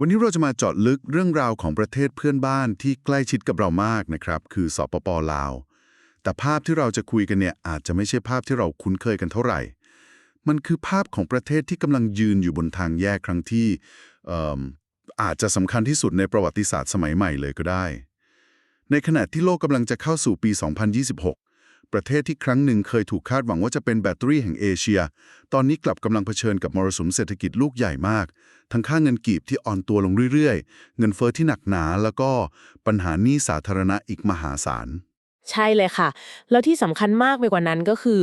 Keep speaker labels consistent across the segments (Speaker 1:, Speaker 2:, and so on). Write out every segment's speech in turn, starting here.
Speaker 1: วันนี้เราจะมาเจาะลึกเรื่องราวของประเทศเพื่อนบ้านที่ใกล้ชิดกับเรามากนะครับ คือสปปลาว แต่ภาพที่เราจะคุยกันเนี่ยอาจจะไม่ใช่ภาพที่เราคุ้นเคยกันเท่าไหร่ มันคือภาพของประเทศที่กำลังยืนอยู่บนทางแยกครั้งที่เอิ่มอาจจะสำคัญที่สุดในประวัติศาสตร์สมัยใหม่เลยก็ได้ ในขณะที่โลกกำลังจะเข้าสู่ปี 2026 ประเทศที่ครั้งหนึ่งเคยถูกคาดหวังว่าจะเป็นแบตเตอรี่แห่งเอเชีย ตอนนี้กลับกำลังเผชิญกับมรสุมเศรษฐกิจลูกใหญ่มาก ทั้งค่าเงินกีบที่อ่อนตัวลงเรื่อยๆ เงินเฟอ้อที่หนักหนาแล้วก็ปัญหาหนี้สาธารณะอีกมหาศาล
Speaker 2: ใช่เลยค่ะ แล้วที่สำคัญมากไปกว่านั้นก็คือ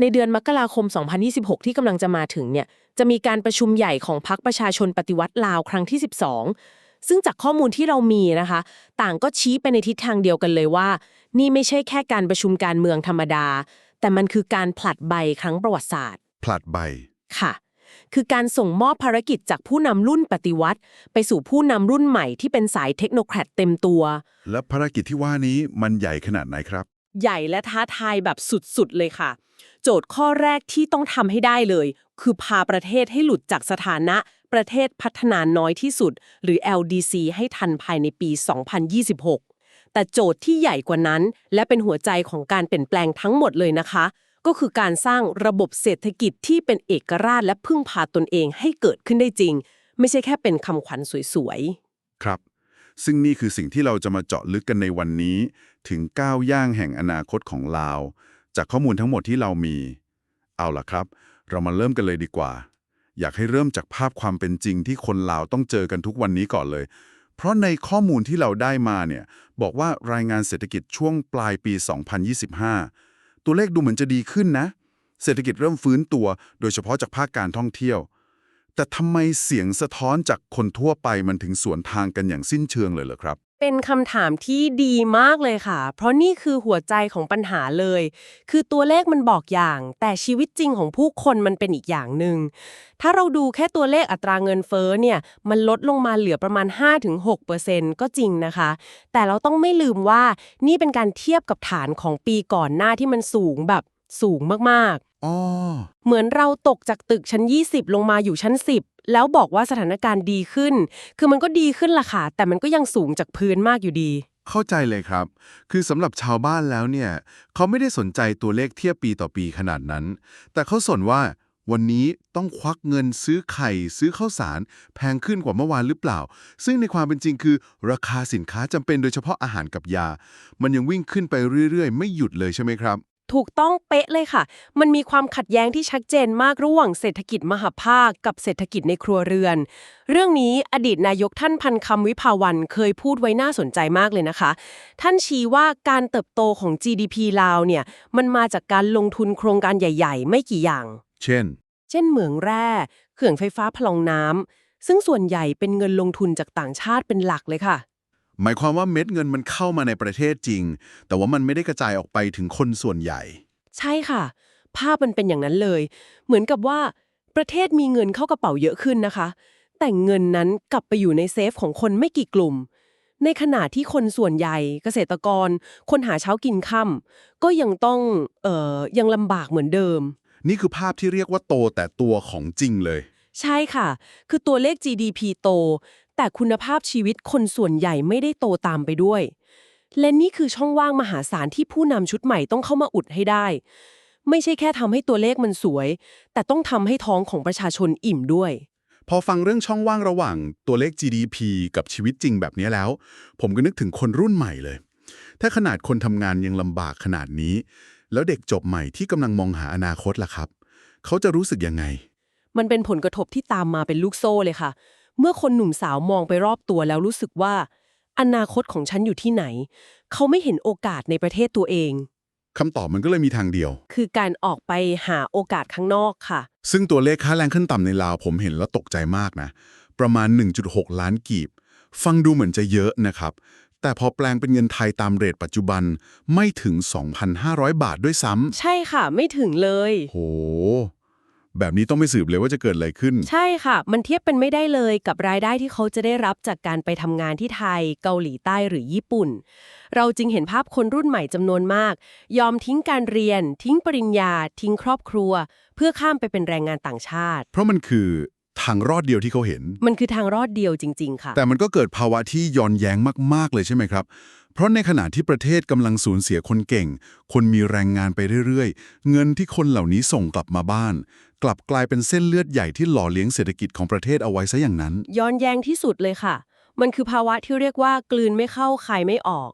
Speaker 2: ในเดือนมกราคม 2026 ที่กำลังจะมาถึงเนี่ยจะมีการประชุมใหญ่ของพรรคประชาชนปฏิวัติลาวครั้งที่ 12 ซึ่งจากข้อมูลที่เรามีนะคะ ต่างก็ชี้ไปในทิศทางเดียวกันเลยว่า นี่ไม่ใช่แค่การประชุมการเมืองธรรมดา แต่มันคือการผลัดใบครั้งประวัติศาสตร์
Speaker 1: ผลัดใบ
Speaker 2: ค่ะ คือการส่งมอบภารกิจจากผู้นำรุ่นปฏิวัติ ไปสู่ผู้นำรุ่นใหม่ที่เป็นสายเทคโนแครดเต็มตัว
Speaker 1: และภารกิจที่ว่านี้มันใหญ่ขนาดไหนครับ
Speaker 2: ใหญ่และท้าทายแบบสุดๆเลยค่ะ โจทย์ข้อแรกที่ต้องทำให้ได้เลย คือพาประเทศให้หลุดจากสถานะประเทศพัฒนาน้อยที่สุด หรือ LDC ให้ทันภายในปี 2026 แต่โจทย์ที่ใหญ่กว่านั้น และเป็นหัวใจของการเปลี่ยนแปลงทั้งหมดเลยนะคะ ก็คือการสร้างระบบเศรษฐกิจที่เป็นเอกราชและพึ่งพาตนเองให้เกิดขึ้นได้จริง ไม่ใช่แค่เป็นคำขวัญสวยๆ
Speaker 1: ครับ ซึ่งนี่คือสิ่งที่เราจะมาเจาะลึกกันในวันนี้ ถึงก้าวย่างแห่งอนาคตของลาว จากข้อมูลทั้งหมดที่เรามี เอาล่ะครับ เรามาเริ่มกันเลยดีกว่า อยากให้เริ่มจากภาพความเป็นจริงที่คนลาวต้องเจอกันทุกวันนี้ก่อนเลย เพราะในข้อมูลที่เราได้มาเนี่ยบอกว่ารายงานเศรษฐกิจช่วงปลายปี 2025 ตัวเลขดูเหมือนจะดีขึ้นนะ เศรษฐกิจเริ่มฟื้นตัว โดยเฉพาะจากภาคการท่องเที่ยว แต่ทำไมเสียงสะท้อนจากคนทั่วไปมันถึงสวนทางกันอย่างสิ้นเชิงเลยเหรอครับ
Speaker 2: เป็นคำถามที่ดีมากเลยค่ะ เพราะนี่คือหัวใจของปัญหาเลย คือตัวเลขมันบอกอย่าง แต่ชีวิตจริงของผู้คนมันเป็นอีกอย่างหนึ่ง ถ้าเราดูแค่ตัวเลขอัตราเงินเฟ้อเนี่ย มันลดลงมาเหลือประมาณ 5-6%ก็จริงนะคะ แต่เราต้องไม่ลืมว่านี่เป็นการเทียบกับฐานของปีก่อนหน้าที่มันสูงแบบสูงมากๆ
Speaker 1: อ๋อ
Speaker 2: เหมือนเราตกจากตึกชั้น 20 ลงมาอยู่ชั้น 10 แล้วบอกว่าสถานการณ์ดีขึ้น คือมันก็ดีขึ้นล่ะค่ะ แต่มันก็ยังสูงจากพื้นมากอยู่ดี
Speaker 1: เข้าใจเลยครับ คือสำหรับชาวบ้านแล้วเนี่ย เขาไม่ได้สนใจตัวเลขเทียบปีต่อปีขนาดนั้น แต่เขาสนว่าวันนี้ต้องควักเงินซื้อไข่ ซื้อข้าวสาร แพงขึ้นกว่าเมื่อวานหรือเปล่า ซึ่งในความเป็นจริงคือ ราคาสินค้าจำเป็นโดยเฉพาะอาหารกับยา มันยังวิ่งขึ้นไปเรื่อยๆ ไม่หยุดเลยใช่ไหมครับ
Speaker 2: ถูกต้องเป๊ะเลยค่ะ มันมีความขัดแย้งที่ชัดเจนมากระหว่างเศรษฐกิจมหาภาคกับเศรษฐกิจในครัวเรือน เรื่องนี้อดีตนายกท่านพันคำวิภาวันเคยพูดไว้น่าสนใจมากเลยนะคะ ท่านชี้ว่าการเติบโตของ GDP ลาวเนี่ย มันมาจากการลงทุนโครงการใหญ่ ๆ ไม่กี่อย่าง
Speaker 1: เช่น
Speaker 2: เช่นเหมืองแร่ เขื่อนไฟฟ้าพลังน้ำซึ่งส่วนใหญ่เป็นเงินลงทุนจากต่างชาติเป็นหลักเลยค่ะ
Speaker 1: หมายความว่าเม็ดเงินมันเข้ามาในประเทศจริง แต่ว่ามันไม่ได้กระจายออกไปถึงคนส่วนใหญ่
Speaker 2: ใช่ค่ะ ภาพมันเป็นอย่างนั้นเลย เหมือนกับว่าประเทศมีเงินเข้ากระเป๋าเยอะขึ้นนะคะ แต่เงินนั้นกลับไปอยู่ในเซฟของคนไม่กี่กลุ่ม ในขณะที่คนส่วนใหญ่เกษตรกร คนหาเช้ากินค่ำก็ยังต้องเอ่อยังลำบากเหมือนเดิม
Speaker 1: นี่คือภาพที่เรียกว่าโตแต่ตัวของจริงเลย
Speaker 2: ใช่ค่ะ คือตัวเลข GDP โต แต่คุณภาพชีวิตคนส่วนใหญ่ไม่ได้โตตามไปด้วย และนี่คือช่องว่างมหาศาลที่ผู้นำชุดใหม่ต้องเข้ามาอุดให้ได้ ไม่ใช่แค่ทำให้ตัวเลขมันสวย แต่ต้องทำให้ท้องของประชาชนอิ่มด้วย
Speaker 1: พอฟังเรื่องช่องว่างระหว่างตัวเลข GDP กับชีวิตจริงแบบนี้แล้ว ผมก็นึกถึงคนรุ่นใหม่เลย ถ้าขนาดคนทำงานยังลำบากขนาดนี้ แล้วเด็กจบใหม่ที่กำลังมองหาอนาคตล่ะครับ เขาจะรู้สึกยังไง
Speaker 2: มันเป็นผลกระทบที่ตามมาเป็นลูกโซ่เลยค่ะ เมื่อคนหนุ่มสาวมองไปรอบตัวแล้วรู้สึกว่า อนาคตของฉันอยู่ที่ไหน เขาไม่เห็นโอกาสในประเทศตัวเอง
Speaker 1: คำตอบมันก็เลยมีทางเดียว
Speaker 2: คือการออกไปหาโอกาสข้างนอกค่ะ
Speaker 1: ซึ่งตัวเลขค่าแรงขั้นต่ำในลาวผมเห็นแล้วตกใจมากนะ ประมาณ 1.6 ล้านกีบ ฟังดูเหมือนจะเยอะนะครับ แต่พอแปลงเป็นเงินไทยตามเรทปัจจุบันไม่ถึง 2,500 บาทด้วยซ้
Speaker 2: ใช่ค่ะ ไม่ถึงเลยำ
Speaker 1: โห แบบนี้ต้องไม่สืบเลยว่าจะเกิดอะไรขึ้น
Speaker 2: ใช่ค่ะ มันเทียบเป็นไม่ได้เลยกับรายได้ที่เขาจะได้รับจากการไปทำงานที่ไทย เกาหลีใต้หรือญี่ปุ่น เราจึงเห็นภาพคนรุ่นใหม่จำนวนมาก ยอมทิ้งการเรียน ทิ้งปริญญา ทิ้งครอบครัว เพื่อข้ามไปเป็นแรงงานต่างชาติ
Speaker 1: เพราะมันคือทางรอดเดียวที่เขาเห็น
Speaker 2: มันคือทางรอดเดียวจริง ๆ ค่ะ
Speaker 1: แต่มันก็เกิดภาวะที่ย้อนแย้งมาก ๆ เลยใช่ไหมครับ เพราะในขณะที่ประเทศกำลังสูญเสียคนเก่ง คนมีแรงงานไปเรื่อย ๆ เงินที่คนเหล่านี้ส่งกลับมาบ้าน กลับกลายเป็นเส้นเลือดใหญ่ที่หล่อเลี้ยงเศรษฐกิจของประเทศเอาไว้ซะอย่างนั้น
Speaker 2: ย้อนแย้งที่สุดเลยค่ะ มันคือภาวะที่เรียกว่ากลืนไม่เข้าคายไม่ออก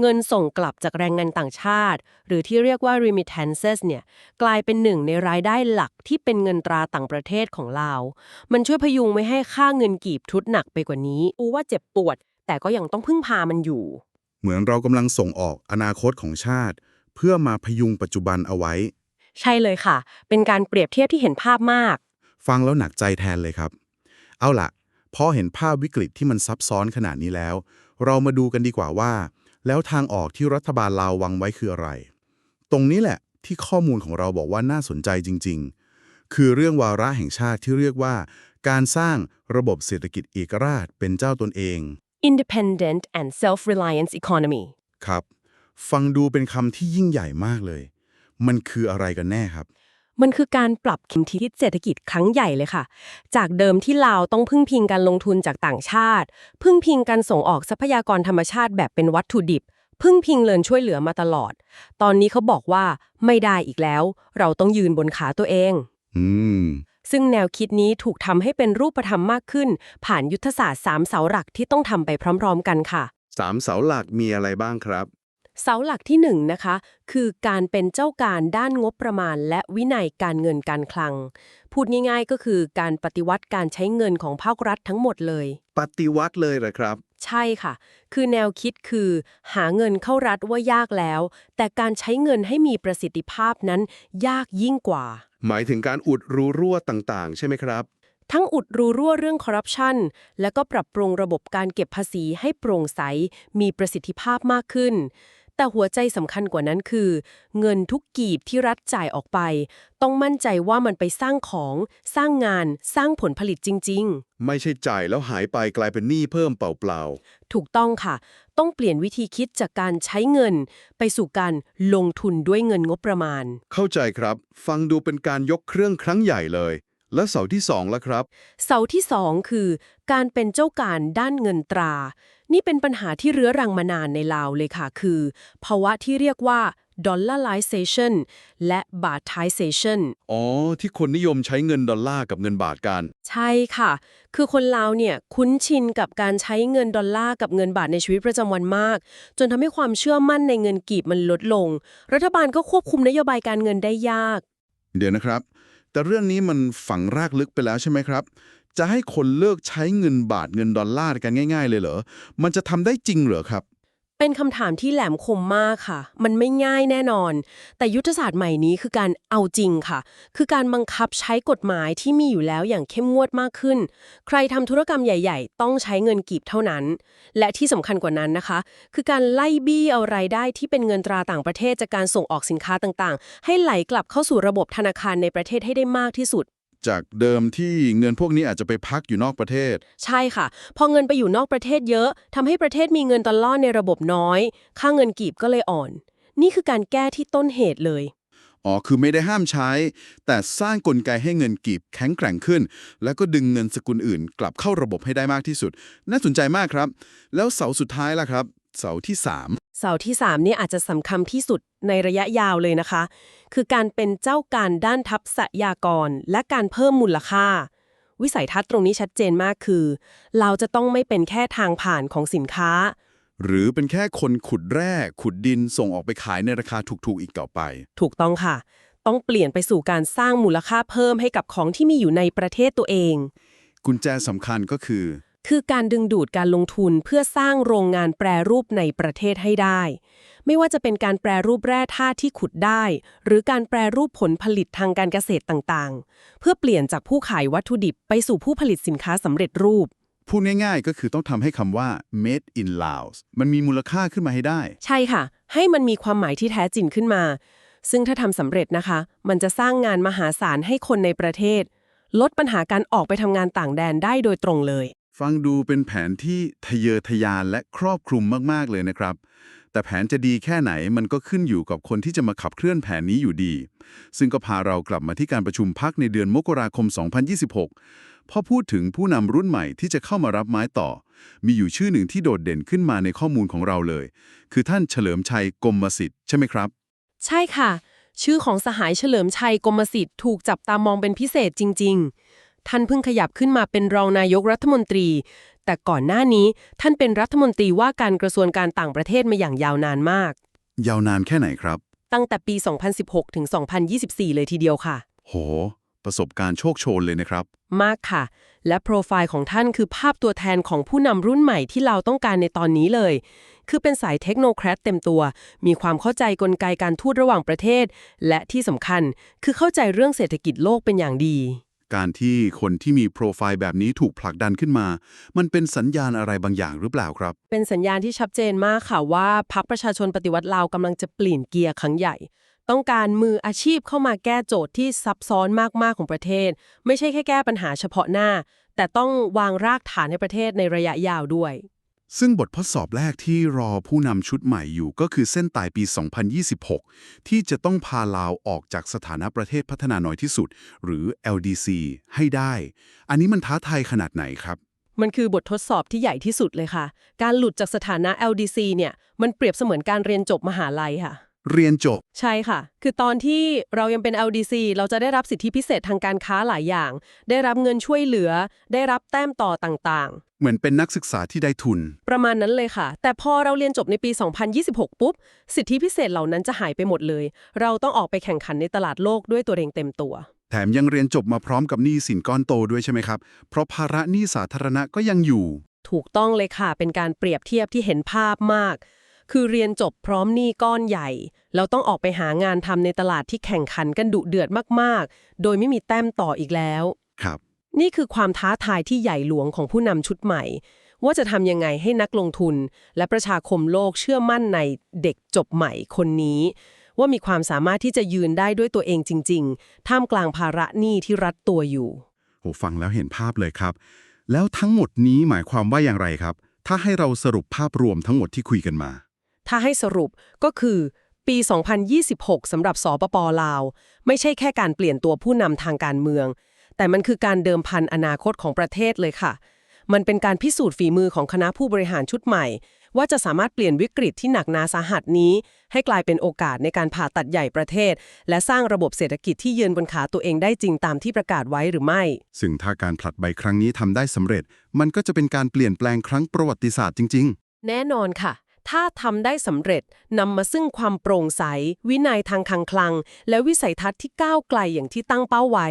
Speaker 2: เงินส่งกลับจากแรงงานต่างชาติ หรือที่เรียกว่า remittances เนี่ยกลายเป็นหนึ่งในรายได้หลักที่เป็นเงินตราต่างประเทศของลาวมันช่วยพยุงไม่ให้ค่าเงินกีบทุดหนักไปกว่านี้อูว่าเจ็บปวด แต่ก็ยังต้องพึ่งพามันอยู่
Speaker 1: เหมือนเรากำลังส่งออกอนาคตของชาติ เพื่อมาพยุงปัจจุบันเอาไว้
Speaker 2: ใช่เลยค่ะ เป็นการเปรียบเทียบที่เห็นภาพมาก
Speaker 1: ฟังแล้วหนักใจแทนเลยครับ เอาล่ะพอเห็นภาพวิกฤตที่มันซับซ้อนขนาดนี้แล้ว เรามาดูกันดีกว่าว่า แล้วทางออกที่รัฐบาลลาววางไว้คืออะไร ตรงนี้แหละที่ข้อมูลของเราบอกว่าน่าสนใจจริง ๆ คือเรื่องวาระแห่งชาติที่เรียกว่า การสร้างระบบเศรษฐกิจเอกราชเป็นเจ้าตนเอง
Speaker 2: independent and self-reliance economy
Speaker 1: ครับ ฟังดูเป็นคำที่ยิ่งใหญ่มากเลย มันคืออะไรกันแน่ครับ
Speaker 2: มันคือการปรับคิมทิศเศรษฐกิจครั้งใหญ่เลยค่ะ จากเดิมที่ลาวต้องพึ่งพิงการลงทุนจากต่างชาติ พึ่งพิงการส่งออกทรัพยากรธรรมชาติแบบเป็นวัตถุดิบ พึ่งพิงเลินช่วยเหลือมาตลอด ตอนนี้เขาบอกว่าไม่ได้อีกแล้ว เราต้องยืนบนขาตัวเอง
Speaker 1: อืม
Speaker 2: ซึ่งแนวคิดนี้ถูกทำให้เป็นรูปธรรมมากขึ้น ผ่านยุทธศาสตร์สามเสาหลักที่ต้องทำไปพร้อม ๆ กันค่ะ
Speaker 1: สามเสาหลักมีอะไรบ้างครับ
Speaker 2: เสาหลักที่หนึ่งนะคะ คือการเป็นเจ้าการด้านงบประมาณ และวินัยการเงินการคลัง พูดง่ายๆ ก็คือการปฏิวัติการใช้เงินของภาครัฐทั้งหมดเลย
Speaker 1: ปฏิวัติเลยเหรอครับ
Speaker 2: ใช่ค่ะ คือแนวคิดคือ หาเงินเข้ารัฐว่ายากแล้ว แต่การใช้เงินให้มีประสิทธิภาพนั้นยากยิ่งกว่า
Speaker 1: หมายถึงการอุดรูรั่วต่างๆ ใช่ไหมครับ
Speaker 2: ทั้งอุดรูรั่วเรื่องคอร์รัปชันและก็ปรับปรุงระบบการเก็บภาษีให้โปร่งใสมีประสิทธิภาพมากขึ้น แต่หัวใจสำคัญกว่านั้นคือ เงินทุกกีบที่รัฐจ่ายออกไป ต้องมั่นใจว่ามันไปสร้างของ สร้างงาน สร้างผลผลิตจริง
Speaker 1: ไม่ใช่จ่ายแล้วหายไปกลายเป็นหนี้เพิ่มเปล่า
Speaker 2: ๆ ถูกต้องค่ะ ต้องเปลี่ยนวิธีคิดจากการใช้เงิน ไปสู่การลงทุนด้วยเงินงบประมาณ
Speaker 1: ๆเข้าใจครับ ฟังดูเป็นการยกเครื่องครั้งใหญ่เลย และเสาที่สองละครับ
Speaker 2: เสาที่สองคือ การเป็นเจ้าการด้านเงินตรา นี่เป็นปัญหาที่เรื้อรังมานานในลาวเลยค่ะ คือ ภาวะที่เรียกว่า dollarization และ bahtization
Speaker 1: อ๋อ ที่คนนิยมใช้เงินดอลลาร์กับเงินบาทกัน
Speaker 2: ใช่ค่ะ คือคนลาวเนี่ยคุ้นชินกับการใช้เงินดอลลาร์กับเงินบาทในชีวิตประจำวันมาก จนทำให้ความเชื่อมั่นในเงินกีบมันลดลง รัฐบาลก็ควบคุมนโยบายการเงินได้ยาก
Speaker 1: เดี๋ยวนะครับ แต่เรื่องนี้มันฝังรากลึกไปแล้วใช่ไหมครับ จะให้คนเลิกใช้เงินบาทเงินดอลลาร์กันง่าย ๆ เลยเหรอ มันจะทำได้จริงเหรอครับ
Speaker 2: เป็นคำถามที่แหลมคมมากค่ะ มันไม่ง่ายแน่นอน แต่ยุทธศาสตร์ใหม่นี้คือการเอาจริงค่ะ คือการบังคับใช้กฎหมายที่มีอยู่แล้วอย่างเข้มงวดมากขึ้น ใครทำธุรกรรมใหญ่ๆ ต้องใช้เงินกีบเท่านั้น และที่สำคัญกว่านั้นนะคะ คือการไล่บี้เอารายได้ที่เป็นเงินตราต่างประเทศจากการส่งออกสินค้าต่างๆ ให้ไหลกลับเข้าสู่ระบบธนาคารในประเทศให้ได้มากที่สุด
Speaker 1: จากเดิมที่เงินพวกนี้อาจจะไปพักอยู่นอกประเทศ
Speaker 2: ใช่ค่ะ พอเงินไปอยู่นอกประเทศเยอะทำให้ประเทศมีเงินดอลลาร์ในระบบน้อย ค่าเงินกีบก็เลยอ่อน นี่คือการแก้ที่ต้นเหตุเลย
Speaker 1: อ๋อ คือไม่ได้ห้ามใช้ แต่สร้างกลไกให้เงินกีบแข็งแกร่งขึ้น แล้วก็ดึงเงินสกุลอื่น กลับเข้าระบบให้ได้มากที่สุด น่าสนใจมากครับ แล้วเสาสุดท้ายล่ะครับ เสาที่3
Speaker 2: เสาที่3เนี่ยอาจจะสำคัญที่สุดในระยะยาวเลยนะคะ คือการเป็นเจ้าการด้านทัพษยากร และการเพิ่มมูลค่า วิสัยทัศน์ตรงนี้ชัดเจนมากคือ เราจะต้องไม่เป็นแค่ทางผ่านของสินค้า
Speaker 1: หรือเป็นแค่คนขุดแร่ขุดดินส่งออกไปขายในราคาถูกๆอีกต่อไป
Speaker 2: ถูกต้องค่ะ ต้องเปลี่ยนไปสู่การสร้างมูลค่าเพิ่มให้กับของที่มีอยู่ในประเทศตัวเอง
Speaker 1: กุญแจสำคัญก็คือ
Speaker 2: คือการดึงดูดการลงทุนเพื่อสร้างโรงงานแปรรูปในประเทศให้ได้ ไม่ว่าจะเป็นการแปรรูปแร่ธาตุที่ขุดได้ หรือการแปรรูปผลผลิตทางการเกษตรต่างๆ เพื่อเปลี่ยนจากผู้ขายวัตถุดิบไปสู่ผู้ผลิตสินค้าสำเร็จรูป
Speaker 1: พูดง่ายๆ ก็คือต้องทำให้คำว่า made in Laos มันมีมูลค่าขึ้นมาให้ได้
Speaker 2: ใช่ค่ะ ให้มันมีความหมายที่แท้จริงขึ้นมา ซึ่งถ้าทำสำเร็จนะคะ มันจะสร้างงานมหาศาลให้คนในประเทศ ลดปัญหาการออกไปทำงานต่างแดนได้โดยตรงเลย
Speaker 1: ฟังดูเป็นแผนที่ทะเยอทะยานและครอบคลุมมากๆเลยนะครับ แต่แผนจะดีแค่ไหนมันก็ขึ้นอยู่กับคนที่จะมาขับเคลื่อนแผนนี้อยู่ดี ซึ่งก็พาเรากลับมาที่การประชุมพักในเดือนมกราคม 2026 พอพูดถึงผู้นำรุ่นใหม่ที่จะเข้ามารับไม้ต่อ มีอยู่ชื่อหนึ่งที่โดดเด่นขึ้นมาในข้อมูลของเราเลย คือท่านเฉลิมชัยกรมสิทธิ์ใช่ไหมครับ
Speaker 2: ใช่ค่ะ ชื่อของสหายเฉลิมชัยกรมสิทธิ์ถูกจับตามองเป็นพิเศษจริง ๆ ท่านเพิ่งขยับขึ้นมาเป็นรองนายกรัฐมนตรี แต่ก่อนหน้านี้ท่านเป็นรัฐมนตรีว่าการกระทรวงการต่างประเทศมาอย่างยาวนานมาก
Speaker 1: ยาวนานแค่ไหนครับ
Speaker 2: ตั้งแต่ปี 2016 ถึง 2024 เลยทีเดียวค่ะ
Speaker 1: โห ประสบการณ์โชคโชนเลยนะครับ
Speaker 2: มากค่ะ และโปรไฟล์ของท่านคือภาพตัวแทนของผู้นำรุ่นใหม่ที่เราต้องการในตอนนี้เลย คือเป็นสายเทคโนแครดเต็มตัว มีความเข้าใจกลไกการทูตระหว่างประเทศ และที่สำคัญคือเข้าใจเรื่องเศรษฐกิจโลกเป็นอย่างดี
Speaker 1: การที่คนที่มีโปรไฟล์แบบนี้ถูกผลักดันขึ้นมา มันเป็นสัญญาณอะไรบางอย่างหรือเปล่าครับ
Speaker 2: เป็นสัญญาณที่ชัดเจนมากค่ะว่าพรรคประชาชนปฏิวัติลาวกำลังจะเปลี่ยนเกียร์ครั้งใหญ่ ต้องการมืออาชีพเข้ามาแก้โจทย์ที่ซับซ้อนมากๆของประเทศ ไม่ใช่แค่แก้ปัญหาเฉพาะหน้า แต่ต้องวางรากฐานในประเทศในระยะยาวด้วย
Speaker 1: ซึ่งบททดสอบแรกที่รอผู้นำชุดใหม่อยู่ก็คือเส้นตายปี 2026 ที่จะต้องพาลาวออกจากสถานะประเทศพัฒนาน้อยที่สุด หรือ LDC ให้ได้ อันนี้มันท้าทายขนาดไหนครับ
Speaker 2: มันคือบททดสอบที่ใหญ่ที่สุดเลยค่ะ การหลุดจากสถานะ LDC เนี่ย มันเปรียบเสมือนการเรียนจบมหาลัยค่ะ
Speaker 1: เรียนจบ
Speaker 2: ใช่ค่ะ คือตอนที่เรายังเป็น LDC เราจะได้รับสิทธิพิเศษทางการค้าหลายอย่าง ได้รับเงินช่วยเหลือ ได้รับแต้มต่อต่าง
Speaker 1: เหมือนเป็นนักศึกษาที่ได้ทุน
Speaker 2: ๆประมาณนั้นเลยค่ะ แต่พอเราเรียนจบในปี 2026 ปุ๊บ สิทธิพิเศษเหล่านั้นจะหายไปหมดเลย เราต้องออกไปแข่งขันในตลาดโลกด้วยตัวเองเต็มตัว
Speaker 1: แถมยังเรียนจบมาพร้อมกับหนี้สินก้อนโตด้วยใช่ไหมครับ เพราะภาระหนี้สาธารณะก็ยังอยู่
Speaker 2: ถูกต้องเลยค่ะ เป็นการเปรียบเทียบที่เห็นภาพมาก คือเรียนจบพร้อมหนี้ก้อนใหญ่เราต้องออกไปหางานทำในตลาดที่แข่งขันกันดุเดือดมาก ๆ โดยไม่มีแต้มต่ออีกแล้ว
Speaker 1: ครับ
Speaker 2: นี่คือความท้าทายที่ใหญ่หลวงของผู้นำชุดใหม่ ว่าจะทำยังไงให้นักลงทุน และประชาคมโลกเชื่อมั่นในเด็กจบใหม่คนนี้ ว่ามีความสามารถที่จะยืนได้ด้วยตัวเองจริง ๆ ท่ามกลางภาระหนี้ที่รัดตัวอยู่
Speaker 1: โหฟังแล้วเห็นภาพเลยครับ แล้วทั้งหมดนี้หมายความว่าอย่างไรครับ ถ้าให้เราสรุปภาพรวมทั้งหมดที่คุยกันมา
Speaker 2: ถ้าให้สรุปก็คือปี 2026 สำหรับสปปลาว ไม่ใช่แค่การเปลี่ยนตัวผู้นำทางการเมือง แต่มันคือการเดิมพันอนาคตของประเทศเลยค่ะ มันเป็นการพิสูจน์ฝีมือของคณะผู้บริหารชุดใหม่ ว่าจะสามารถเปลี่ยนวิกฤตที่หนักหนาสาหัสนี้ ให้กลายเป็นโอกาสในการผ่าตัดใหญ่ประเทศ และสร้างระบบเศรษฐกิจที่ยืนบนขาตัวเองได้จริงตามที่ประกาศไว้หรือไม่
Speaker 1: ซึ่งถ้าการผลัดใบครั้งนี้ทำได้สำเร็จ มันก็จะเป็นการเปลี่ยนแปลงครั้งประวัติศาสตร์จริง
Speaker 2: แน่นอนค่ะ ถ้าทำได้สำเร็จนำมาซึ่งความโปร่งใส วินัยทางคลังคลัง และวิสัยทัศน์ที่ก้าวไกลอย่างที่ตั้งเป้าไว้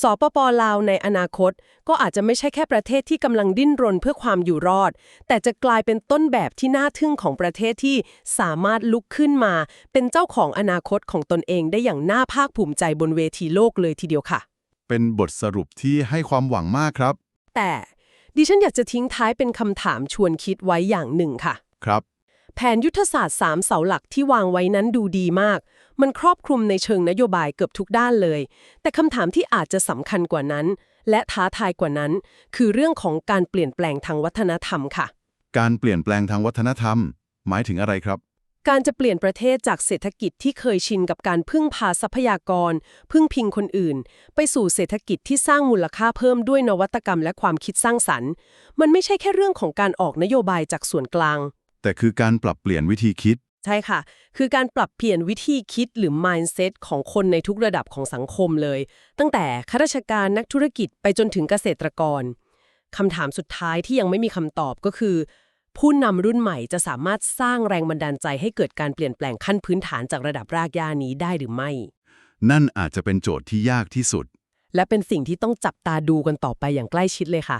Speaker 2: สปปลาวในอนาคต ก็อาจจะไม่ใช่แค่ประเทศที่กำลังดิ้นรนเพื่อความอยู่รอด แต่จะกลายเป็นต้นแบบที่น่าทึ่งของประเทศที่สามารถลุกขึ้นมา เป็นเจ้าของอนาคตของตนเองได้อย่างน่าภาคภูมิใจบนเวทีโลกเลยทีเดียวค่ะ
Speaker 1: ๆเป็นบทสรุปที่ให้ความหวังมากครับ
Speaker 2: แต่ดิฉันอยากจะทิ้งท้ายเป็นคำถามชวนคิดไว้อย่างหนึ่งค่ะ
Speaker 1: ครับ
Speaker 2: แผนยุทธศาสตร์ 3 เสาหลักที่วางไว้นั้นดูดีมาก มันครอบคลุมในเชิงนโยบายเกือบทุกด้านเลย แต่คำถามที่อาจจะสำคัญกว่านั้น และท้าทายกว่านั้น คือเรื่องของการเปลี่ยนแปลงทางวัฒนธรรมค่ะ
Speaker 1: การเปลี่ยนแปลงทางวัฒนธรรม หมายถึงอะไรครับ
Speaker 2: การจะเปลี่ยนประเทศจากเศรษฐกิจที่เคยชินกับการพึ่งพาทรัพยากร พึ่งพิงคนอื่น ไปสู่เศรษฐกิจที่สร้างมูลค่าเพิ่มด้วยนวัตกรรมและความคิดสร้างสรรค์ มันไม่ใช่แค่เรื่องของการออกนโยบายจากส่วนกลาง
Speaker 1: แต่คือการปรับเปลี่ยนวิธีคิด
Speaker 2: ใช่ค่ะ คือการปรับเปลี่ยนวิธีคิดหรือ mindset ของคนในทุกระดับของสังคมเลย ตั้งแต่ข้าราชการนักธุรกิจไปจนถึงเกษตรกรคำถามสุดท้ายที่ยังไม่มีคำตอบก็คือ ผู้นำรุ่นใหม่จะสามารถสร้างแรงบันดาลใจให้เกิดการเปลี่ยนแปลงขั้นพื้นฐานจากระดับรากหญ้านี้ได้หรือไม่
Speaker 1: นั่นอาจจะเป็นโจทย์ที่ยากที่สุด
Speaker 2: และเป็นสิ่งที่ต้องจับตาดูกันต่อไปอย่างใกล้ชิดเลยค่ะ